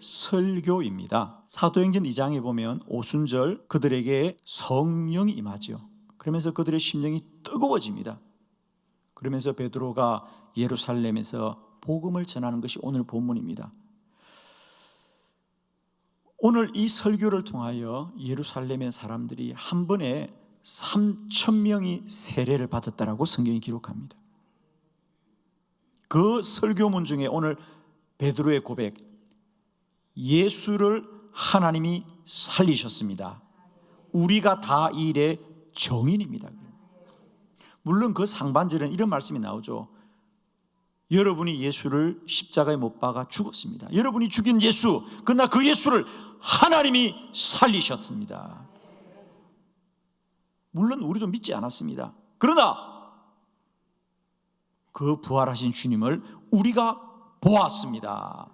설교입니다. 사도행전 2장에 보면 오순절 그들에게 성령이 임하죠. 그러면서 그들의 심령이 뜨거워집니다. 그러면서 베드로가 예루살렘에서 복음을 전하는 것이 오늘 본문입니다. 오늘 이 설교를 통하여 예루살렘의 사람들이 한 번에 3천 명이 세례를 받았다라고 성경이 기록합니다. 그 설교문 중에 오늘 베드로의 고백 예수를 하나님이 살리셨습니다. 우리가 다 이 일의 정인입니다. 물론 그 상반절은 이런 말씀이 나오죠. 여러분이 예수를 십자가에 못 박아 죽었습니다. 여러분이 죽인 예수, 그러나 그 예수를 하나님이 살리셨습니다. 물론 우리도 믿지 않았습니다. 그러나 그 부활하신 주님을 우리가 보았습니다.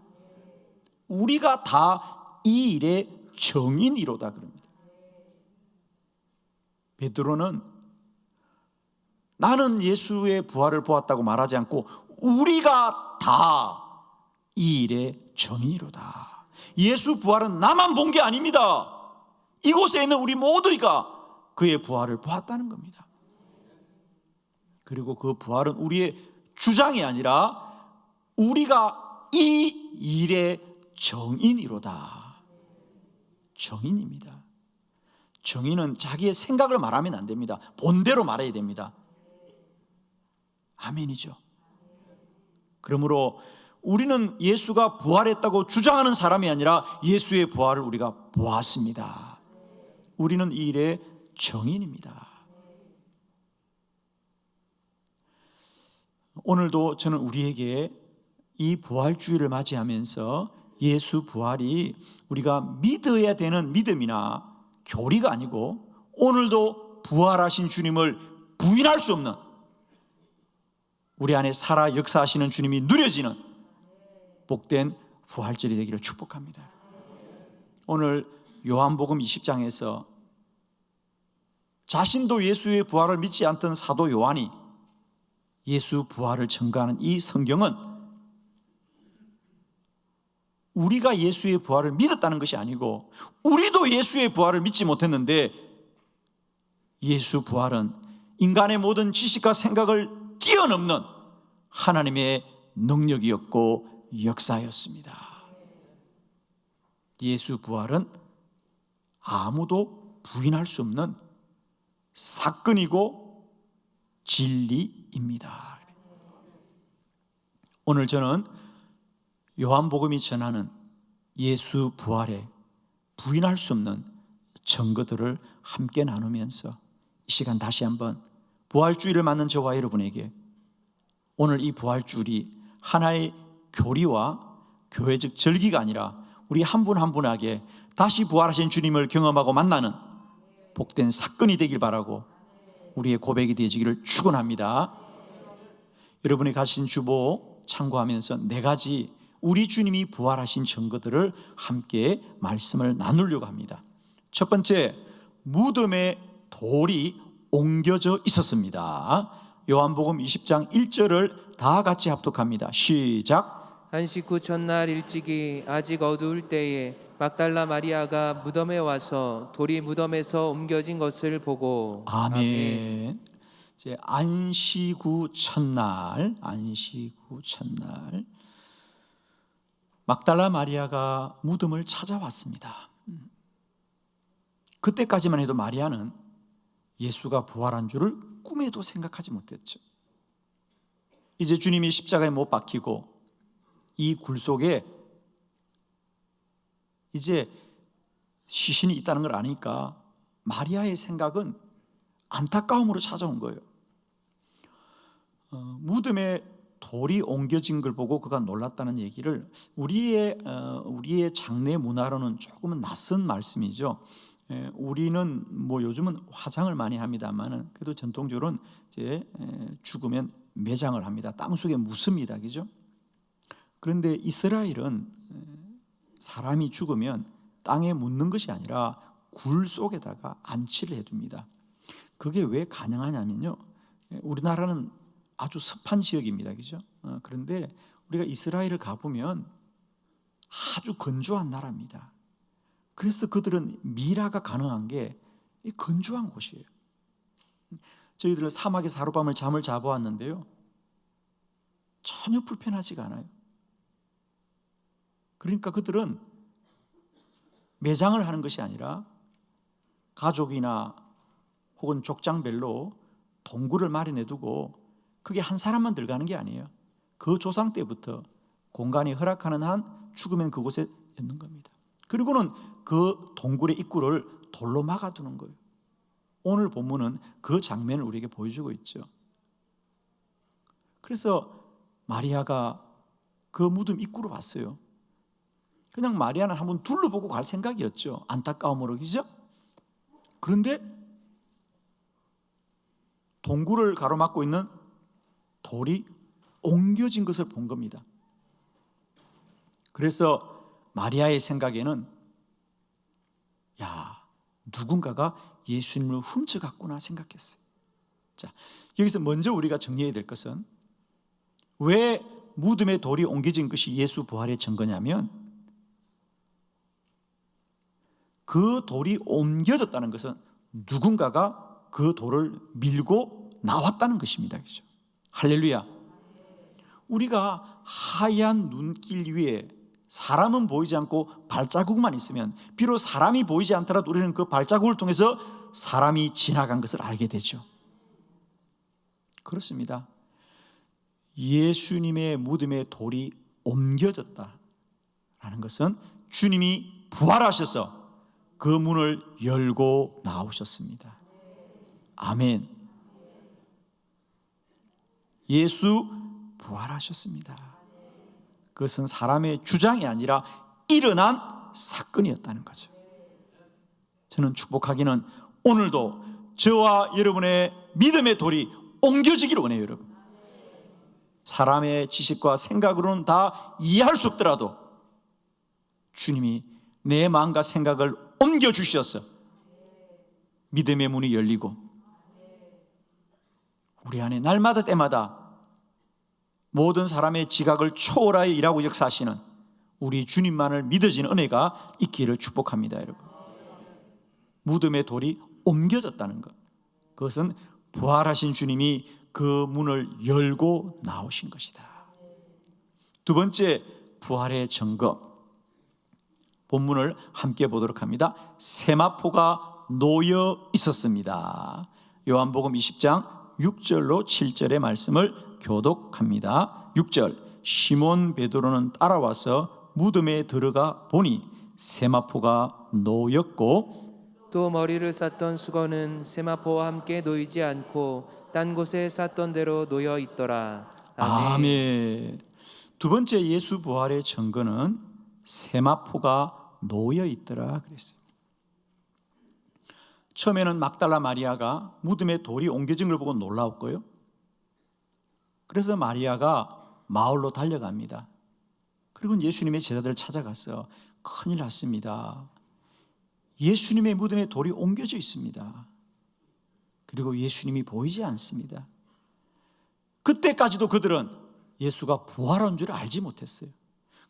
우리가 다 이 일의 정인이로다 그럽니다. 베드로는 나는 예수의 부활을 보았다고 말하지 않고 우리가 다 이 일의 정인이로다. 예수 부활은 나만 본 게 아닙니다. 이곳에 있는 우리 모두가 그의 부활을 보았다는 겁니다. 그리고 그 부활은 우리의 주장이 아니라 우리가 이 일의 정인이로다. 정인입니다. 정인은 자기의 생각을 말하면 안 됩니다. 본대로 말해야 됩니다. 아멘이죠. 그러므로 우리는 예수가 부활했다고 주장하는 사람이 아니라 예수의 부활을 우리가 보았습니다. 우리는 이 일의 정인입니다. 오늘도 저는 우리에게 이 부활주의를 맞이하면서 예수 부활이 우리가 믿어야 되는 믿음이나 교리가 아니고 오늘도 부활하신 주님을 부인할 수 없는 우리 안에 살아 역사하시는 주님이 누려지는 복된 부활절이 되기를 축복합니다. 오늘 요한복음 20장에서 자신도 예수의 부활을 믿지 않던 사도 요한이 예수 부활을 증거하는 이 성경은 우리가 예수의 부활을 믿었다는 것이 아니고 우리도 예수의 부활을 믿지 못했는데 예수 부활은 인간의 모든 지식과 생각을 뛰어넘는 하나님의 능력이었고 역사였습니다. 예수 부활은 아무도 부인할 수 없는 사건이고 진리입니다. 오늘 저는 요한복음이 전하는 예수 부활에 부인할 수 없는 증거들을 함께 나누면서 이 시간 다시 한번 부활주의를 맞는 저와 여러분에게 오늘 이 부활주일이 하나의 교리와 교회적 절기가 아니라 우리 한 분 한 분에게 다시 부활하신 주님을 경험하고 만나는 복된 사건이 되길 바라고 우리의 고백이 되어지기를 축원합니다. 여러분이 가신 주보 참고하면서 네 가지 우리 주님이 부활하신 증거들을 함께 말씀을 나누려고 합니다. 첫 번째, 무덤에 돌이 옮겨져 있었습니다. 요한복음 20장 1절을 다 같이 합독합니다. 시작. 한식 후 첫날 일찍이 아직 어두울 때에 막달라 마리아가 무덤에 와서 돌이 무덤에서 옮겨진 것을 보고 아멘. 이제 안식 후 첫날, 안식 후 첫날 막달라 마리아가 무덤을 찾아왔습니다. 음. 그때까지만 해도 마리아는 예수가 부활한 줄을 꿈에도 생각하지 못했죠. 이제 주님이 십자가에 못 박히고 이 굴 속에 이제 시신이 있다는 걸 아니까 마리아의 생각은 안타까움으로 찾아온 거예요. 어, 무덤에 돌이 옮겨진 걸 보고 그가 놀랐다는 얘기를 우리의 어, 우리의 장례 문화로는 조금은 낯선 말씀이죠. 에, 우리는 뭐 요즘은 화장을 많이 합니다만은 그래도 전통적으로는 이제 에, 죽으면 매장을 합니다. 땅 속에 묻습니다, 그죠? 그런데 이스라엘은 에, 사람이 죽으면 땅에 묻는 것이 아니라 굴 속에다가 안치를 해둡니다. 그게 왜 가능하냐면요. 에, 우리나라는 아주 습한 지역입니다, 그죠? 어, 그런데 우리가 이스라엘을 가보면 아주 건조한 나라입니다. 그래서 그들은 미라가 가능한 게이 건조한 곳이에요. 저희들은 사막에서 하룻밤을 잠을 자보았는데요. 전혀 불편하지가 않아요. 그러니까 그들은 매장을 하는 것이 아니라 가족이나 혹은 족장별로 동굴을 마련해 두고 그게 한 사람만 들어가는 게 아니에요. 그 조상 때부터 공간이 허락하는 한 죽으면 그곳에 있는 겁니다. 그리고는 그 동굴의 입구를 돌로 막아두는 거예요. 오늘 본문은 그 장면을 우리에게 보여주고 있죠. 그래서 마리아가 그 무덤 입구로 봤어요. 그냥 마리아는 한번 둘러보고 갈 생각이었죠. 안타까움으로 그죠? 그런데 동굴을 가로막고 있는 돌이 옮겨진 것을 본 겁니다. 그래서 마리아의 생각에는 야, 누군가가 예수님을 훔쳐갔구나 생각했어요. 자, 여기서 먼저 우리가 정리해야 될 것은 왜 무덤에 돌이 옮겨진 것이 예수 부활의 증거냐면 그 돌이 옮겨졌다는 것은 누군가가 그 돌을 밀고 나왔다는 것입니다. 그죠? 할렐루야. 우리가 하얀 눈길 위에 사람은 보이지 않고 발자국만 있으면 비록 사람이 보이지 않더라도 우리는 그 발자국을 통해서 사람이 지나간 것을 알게 되죠. 그렇습니다. 예수님의 무덤에 돌이 옮겨졌다라는 것은 주님이 부활하셔서 그 문을 열고 나오셨습니다. 아멘. 예수 부활하셨습니다. 그것은 사람의 주장이 아니라 일어난 사건이었다는 거죠. 저는 축복하기는 오늘도 저와 여러분의 믿음의 돌이 옮겨지기를 원해요, 여러분. 사람의 지식과 생각으로는 다 이해할 수 없더라도 주님이 내 마음과 생각을 옮겨 주셔서 믿음의 문이 열리고 우리 안에 날마다 때마다 모든 사람의 지각을 초월하여 일하고 역사하시는 우리 주님만을 믿어지는 은혜가 있기를 축복합니다, 여러분. 무덤의 돌이 옮겨졌다는 것. 그것은 부활하신 주님이 그 문을 열고 나오신 것이다. 두 번째 부활의 증거. 본문을 함께 보도록 합니다. 세마포가 놓여 있었습니다. 요한복음 20장 6절로 7절의 말씀을 교독합니다. 6절 시몬 베드로는 따라와서 무덤에 들어가 보니 세마포가 놓였고 또 머리를 쌌던 수건은 세마포와 함께 놓이지 않고 딴 곳에 쌌던 대로 놓여 있더라. 아멘. 아멘. 두 번째 예수 부활의 증거는 세마포가 놓여 있더라 그랬어요. 처음에는 막달라 마리아가 무덤에 돌이 옮겨진 걸 보고 놀라웠고요. 그래서 마리아가 마을로 달려갑니다. 그리고 예수님의 제자들을 찾아가서 큰일 났습니다. 예수님의 무덤에 돌이 옮겨져 있습니다. 그리고 예수님이 보이지 않습니다. 그때까지도 그들은 예수가 부활한 줄 알지 못했어요.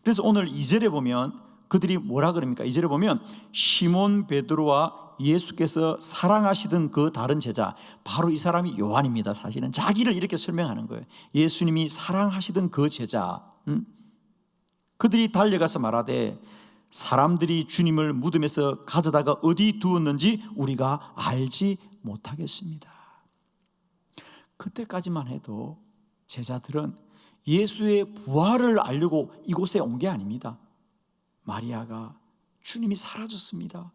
그래서 오늘 2절에 보면 그들이 뭐라 그럽니까? 2절에 보면 시몬 베드로와 예수께서 사랑하시던 그 다른 제자 바로 이 사람이 요한입니다. 사실은 자기를 이렇게 설명하는 거예요. 예수님이 사랑하시던 그 제자 음? 그들이 달려가서 말하되 사람들이 주님을 무덤에서 가져다가 어디 두었는지 우리가 알지 못하겠습니다. 그때까지만 해도 제자들은 예수의 부활을 알려고 이곳에 온 게 아닙니다. 마리아가 주님이 사라졌습니다.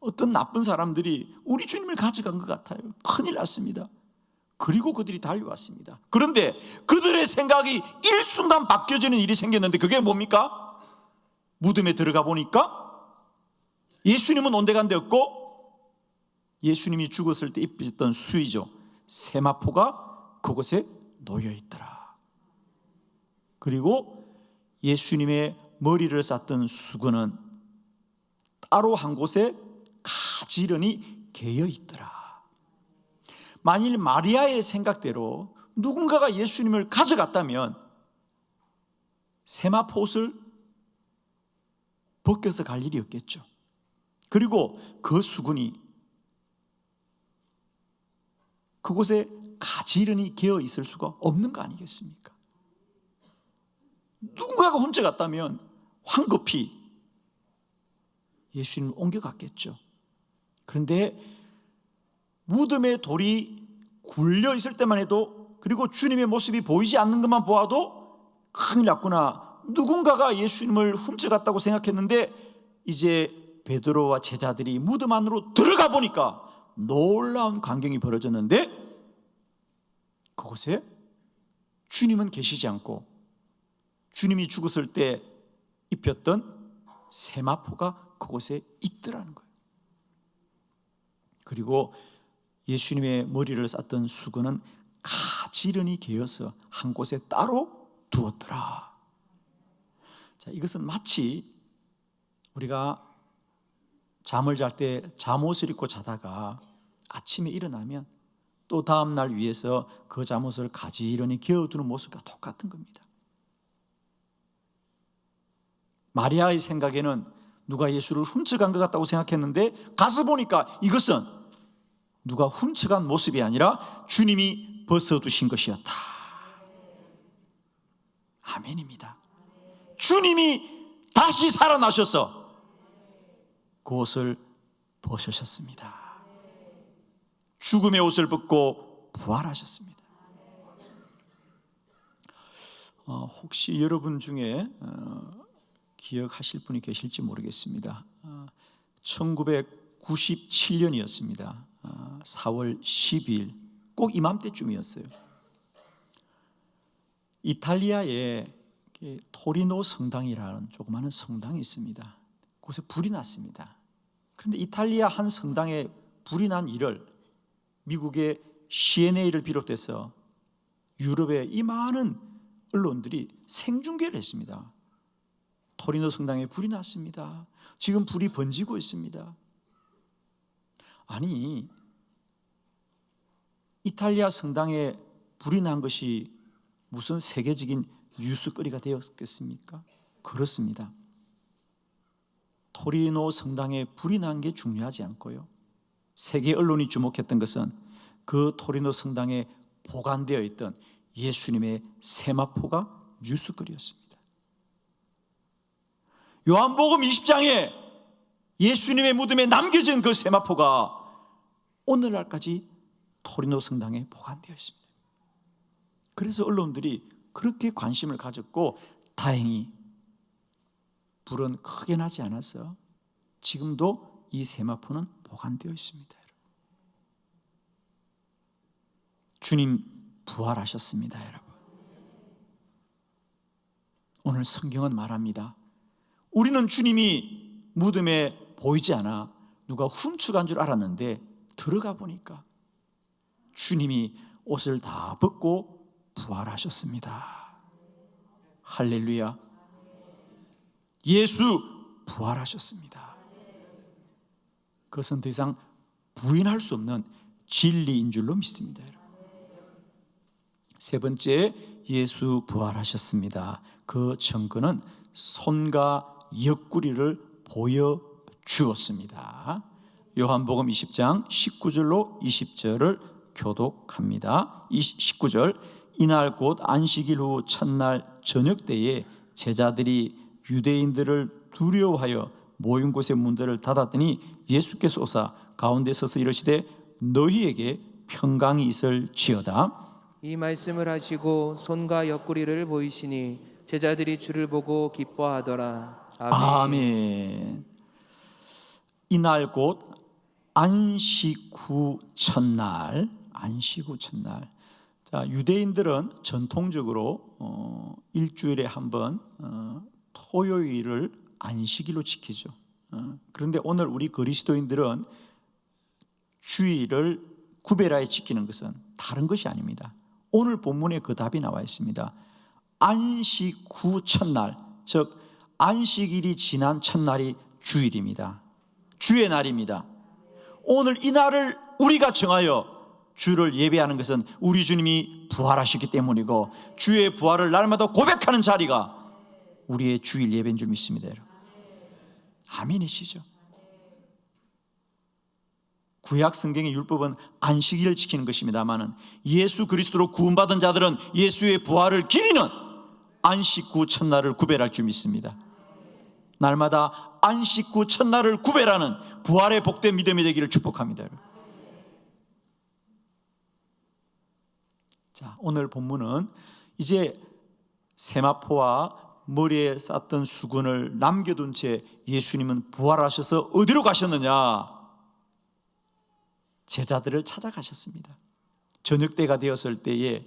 어떤 나쁜 사람들이 우리 주님을 가져간 것 같아요. 큰일 났습니다. 그리고 그들이 달려왔습니다. 그런데 그들의 생각이 일순간 바뀌어지는 일이 생겼는데 그게 뭡니까? 무덤에 들어가 보니까 예수님은 온데간데 없고 예수님이 죽었을 때 입혔던 수의죠. 세마포가 그곳에 놓여 있더라. 그리고 예수님의 머리를 쌌던 수건은 따로 한 곳에 가지런히 개어 있더라. 만일 마리아의 생각대로 누군가가 예수님을 가져갔다면 세마포옷을 벗겨서 갈 일이 없겠죠. 그리고 그 수군이 그곳에 가지런히 개어 있을 수가 없는 거 아니겠습니까? 누군가가 훔쳐갔다면 황급히 예수님을 옮겨갔겠죠. 그런데 무덤에 돌이 굴려 있을 때만 해도 그리고 주님의 모습이 보이지 않는 것만 보아도 큰일 났구나. 누군가가 예수님을 훔쳐갔다고 생각했는데 이제 베드로와 제자들이 무덤 안으로 들어가 보니까 놀라운 광경이 벌어졌는데 그곳에 주님은 계시지 않고 주님이 죽었을 때 입혔던 세마포가 그곳에 있더라는 거예요. 그리고 예수님의 머리를 쌌던 수건은 가지런히 개어서 한 곳에 따로 두었더라. 자, 이것은 마치 우리가 잠을 잘 때 잠옷을 입고 자다가 아침에 일어나면 또 다음 날 위해서 그 잠옷을 가지런히 개어두는 모습과 똑같은 겁니다. 마리아의 생각에는 누가 예수를 훔쳐간 것 같다고 생각했는데 가서 보니까 이것은 누가 훔쳐간 모습이 아니라 주님이 벗어두신 것이었다. 아멘입니다. 주님이 다시 살아나셔서 그 옷을 벗으셨습니다. 죽음의 옷을 벗고 부활하셨습니다. 어, 혹시 여러분 중에 어, 기억하실 분이 계실지 모르겠습니다. 어, 1997년이었습니다. 4월 10일 꼭 이맘때쯤이었어요. 이탈리아에 토리노 성당이라는 조그마한 성당이 있습니다. 그곳에 불이 났습니다. 그런데 이탈리아 한 성당에 불이 난 일을 미국의 CNA를 비롯해서 유럽의 이 많은 언론들이 생중계를 했습니다. 토리노 성당에 불이 났습니다. 지금 불이 번지고 있습니다. 아니, 이탈리아 성당에 불이 난 것이 무슨 세계적인 뉴스거리가 되었겠습니까? 그렇습니다. 토리노 성당에 불이 난 게 중요하지 않고요. 세계 언론이 주목했던 것은 그 토리노 성당에 보관되어 있던 예수님의 세마포가 뉴스거리였습니다. 요한복음 20장에 예수님의 무덤에 남겨진 그 세마포가 오늘날까지 토리노 성당에 보관되어 있습니다. 그래서 언론들이 그렇게 관심을 가졌고 다행히 불은 크게 나지 않아서 지금도 이 세마포는 보관되어 있습니다. 주님 부활하셨습니다, 여러분. 오늘 성경은 말합니다. 우리는 주님이 무덤에 보이지 않아 누가 훔쳐간 줄 알았는데 들어가 보니까 주님이 옷을 다 벗고 부활하셨습니다. 할렐루야. 예수 부활하셨습니다. 그것은 더 이상 부인할 수 없는 진리인 줄로 믿습니다. 세 번째, 예수 부활하셨습니다. 그 증거는 손과 옆구리를 보여 주었습니다. 요한복음 20장 19절로 20절을 교독합니다. 19절 이날 곧 안식일 후 첫날 저녁 때에 제자들이 유대인들을 두려워하여 모인 곳의 문들을 닫았더니 예수께서 오사 가운데 서서 이르시되 너희에게 평강이 있을지어다 이 말씀을 하시고 손과 옆구리를 보이시니 제자들이 주를 보고 기뻐하더라. 아멘. 아멘. 이날 곧 안식 후 첫날, 안식 후 첫날. 자, 유대인들은 전통적으로 어, 일주일에 한번 어, 토요일을 안식일로 지키죠. 어, 그런데 오늘 우리 그리스도인들은 주일을 구별하여 지키는 것은 다른 것이 아닙니다. 오늘 본문에 그 답이 나와 있습니다. 안식 후 첫날, 즉 안식일이 지난 첫날이 주일입니다. 주의 날입니다. 오늘 이 날을 우리가 정하여 주를 예배하는 것은 우리 주님이 부활하셨기 때문이고 주의 부활을 날마다 고백하는 자리가 우리의 주일 예배인 줄 믿습니다. 아멘이시죠. 구약 성경의 율법은 안식일을 지키는 것입니다만은 예수 그리스도로 구원받은 자들은 예수의 부활을 기리는 안식 구 첫날을 구별할 줄 믿습니다. 날마다 안식구 첫날을 구별하는 부활의 복된 믿음이 되기를 축복합니다. 자, 오늘 본문은 이제 세마포와 머리에 쌌던 수건을 남겨둔 채 예수님은 부활하셔서 어디로 가셨느냐? 제자들을 찾아가셨습니다. 저녁 때가 되었을 때에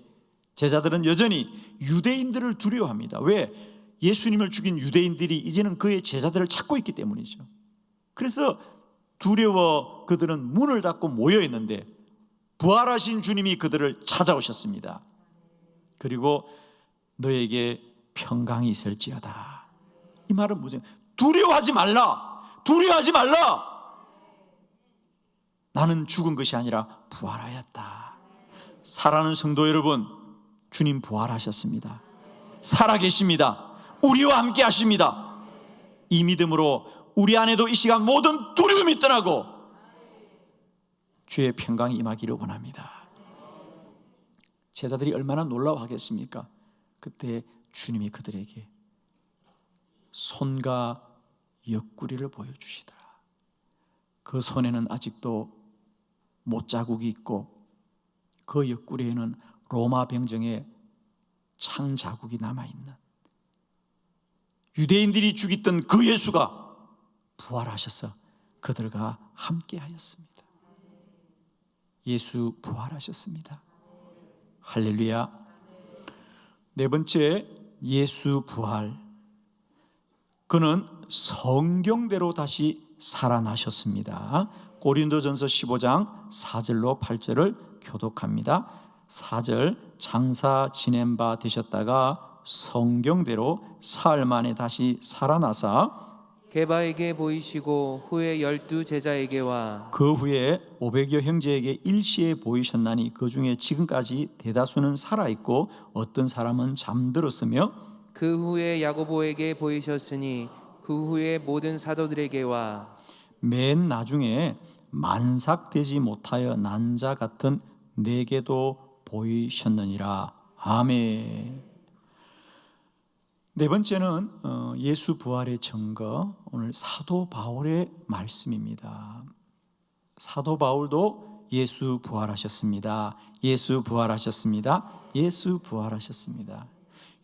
제자들은 여전히 유대인들을 두려워합니다. 왜? 예수님을 죽인 유대인들이 이제는 그의 제자들을 찾고 있기 때문이죠. 그래서 두려워 그들은 문을 닫고 모여 있는데 부활하신 주님이 그들을 찾아오셨습니다. 그리고 너에게 평강이 있을지어다. 이 말은 무슨 두려워하지 말라. 두려워하지 말라. 나는 죽은 것이 아니라 부활하였다. 사랑하는 성도 여러분, 주님 부활하셨습니다. 살아 계십니다. 우리와 함께 하십니다. 이 믿음으로 우리 안에도 이 시간 모든 두려움이 떠나고 주의 평강이 임하기를 원합니다. 제자들이 얼마나 놀라워하겠습니까? 그때 주님이 그들에게 손과 옆구리를 보여주시더라. 그 손에는 아직도 못자국이 있고 그 옆구리에는 로마 병정의 창 자국이 남아 있는 유대인들이 죽였던 그 예수가 부활하셔서 그들과 함께 하였습니다. 예수 부활하셨습니다. 할렐루야. 네 번째 예수 부활. 그는 성경대로 다시 살아나셨습니다. 고린도전서 15장 4절로 8절을 교독합니다. 4절 장사 지낸 바 되셨다가 성경대로 사흘 만에 다시 살아나사 게바에게 보이시고 후에 열두 제자에게와 그 후에 500여 형제에게 일시에 보이셨나니 그 중에 지금까지 대다수는 살아 있고 어떤 사람은 잠들었으며 그 후에 야고보에게 보이셨으니 그 후에 모든 사도들에게와 맨 나중에 만삭되지 못하여 난자 같은 내게도 보이셨느니라. 아멘. 네 번째는 어, 예수 부활의 증거. 오늘 사도 바울의 말씀입니다. 사도 바울도 예수 부활하셨습니다. 예수 부활하셨습니다. 예수 부활하셨습니다.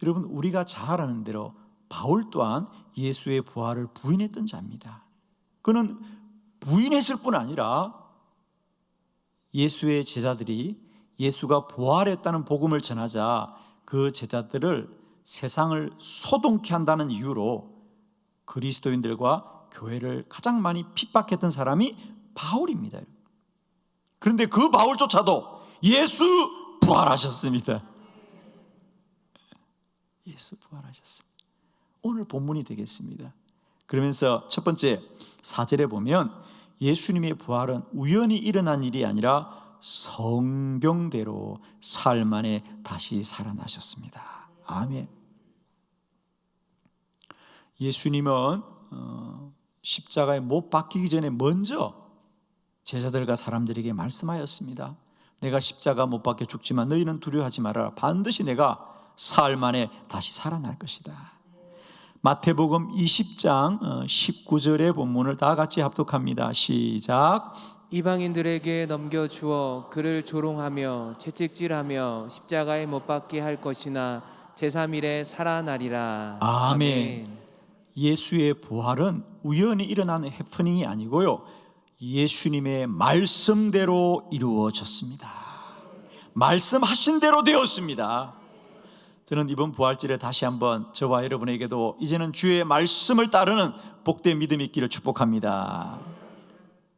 여러분 우리가 잘 아는 대로 바울 또한 예수의 부활을 부인했던 자입니다. 그는 부인했을 뿐 아니라 예수의 제자들이 예수가 부활했다는 복음을 전하자 그 제자들을 세상을 소동케 한다는 이유로 그리스도인들과 교회를 가장 많이 핍박했던 사람이 바울입니다. 그런데 그 바울조차도 예수 부활하셨습니다. 예수 부활하셨습니다. 오늘 본문이 되겠습니다. 그러면서 첫 번째 사절에 보면 예수님의 부활은 우연히 일어난 일이 아니라 성경대로 사흘 만에 다시 살아나셨습니다. 아멘. 예수님은 어, 십자가에 못 박히기 전에 먼저 제자들과 사람들에게 말씀하였습니다. 내가 십자가 못 박혀 죽지만 너희는 두려워하지 말아라. 반드시 내가 사흘 만에 다시 살아날 것이다. 마태복음 20장 19절의 본문을 다 같이 합독합니다. 시작. 이방인들에게 넘겨 주어 그를 조롱하며 채찍질하며 십자가에 못 박게 할 것이나 제3일에 살아나리라. 아멘. 예수의 부활은 우연히 일어나는 해프닝이 아니고요. 예수님의 말씀대로 이루어졌습니다. 말씀하신 대로 되었습니다. 저는 이번 부활절에 다시 한번 저와 여러분에게도 이제는 주의 말씀을 따르는 복된 믿음이 있기를 축복합니다.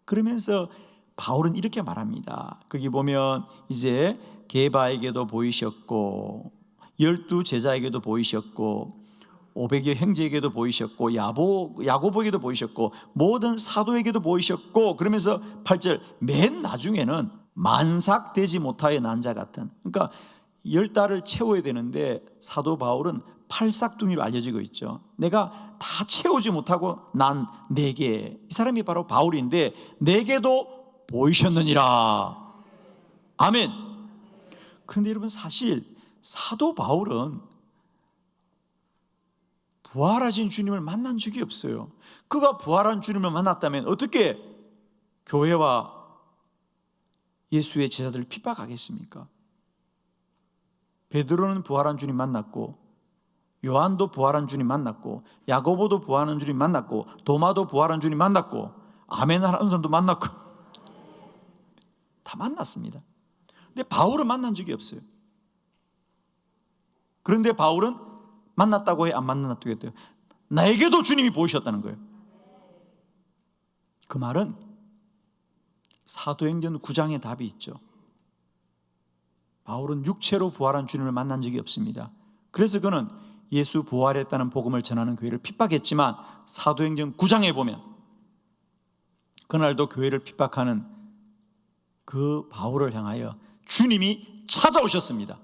그러면서 바울은 이렇게 말합니다. 거기 보면 이제 게바에게도 보이셨고 열두 제자에게도 보이셨고 500여 형제에게도 보이셨고 야보 야고보에게도 보이셨고 모든 사도에게도 보이셨고 그러면서 8절 맨 나중에는 만삭되지 못하여 난자 같은 그러니까 열 달을 채워야 되는데 사도 바울은 팔싹둥이로 알려지고 있죠. 내가 다 채우지 못하고 난 네 개. 이 사람이 바로 바울인데 네 개도 보이셨느니라. 아멘. 그런데 여러분 사실 사도 바울은 부활하신 주님을 만난 적이 없어요. 그가 부활한 주님을 만났다면 어떻게 교회와 예수의 제자들을 핍박하겠습니까? 베드로는 부활한 주님 만났고 요한도 부활한 주님 만났고 야고보도 부활한 주님 만났고 도마도 부활한 주님 만났고 아멘 하는 사람도 만났고 다 만났습니다. 근데 바울은 만난 적이 없어요. 그런데 바울은 만났다고 해 안 만났다고 했대요. 나에게도 주님이 보이셨다는 거예요. 그 말은 사도행전 9장의 답이 있죠. 바울은 육체로 부활한 주님을 만난 적이 없습니다. 그래서 그는 예수 부활했다는 복음을 전하는 교회를 핍박했지만 사도행전 9장에 보면 그날도 교회를 핍박하는 그 바울을 향하여 주님이 찾아오셨습니다.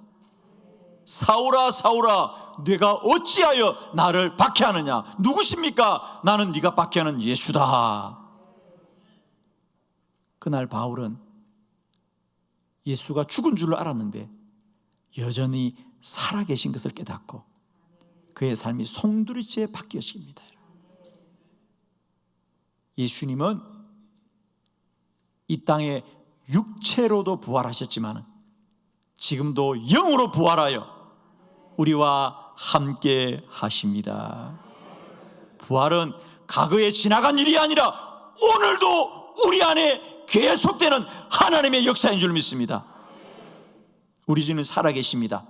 사울아 사울아 네가 어찌하여 나를 박해하느냐? 누구십니까? 나는 네가 박해하는 예수다. 그날 바울은 예수가 죽은 줄 알았는데 여전히 살아계신 것을 깨닫고 그의 삶이 송두리째 바뀌어집니다. 예수님은 이 땅에 육체로도 부활하셨지만 지금도 영으로 부활하여 우리와 함께 하십니다. 부활은 과거에 지나간 일이 아니라 오늘도 우리 안에 계속되는 하나님의 역사인 줄 믿습니다. 우리 주는 살아계십니다.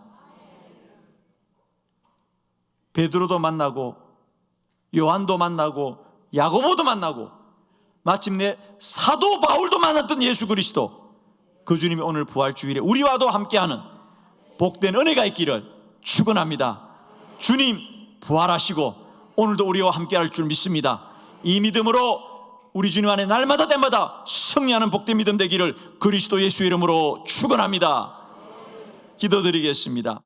베드로도 만나고 요한도 만나고 야고보도 만나고 마침내 사도 바울도 만났던 예수 그리스도 그 주님이 오늘 부활 주일에 우리와도 함께하는 복된 은혜가 있기를 축원합니다. 주님 부활하시고 오늘도 우리와 함께할 줄 믿습니다. 이 믿음으로 우리 주님 안에 날마다 때마다 승리하는 복된 믿음 되기를 그리스도 예수 이름으로 축원합니다. 기도드리겠습니다.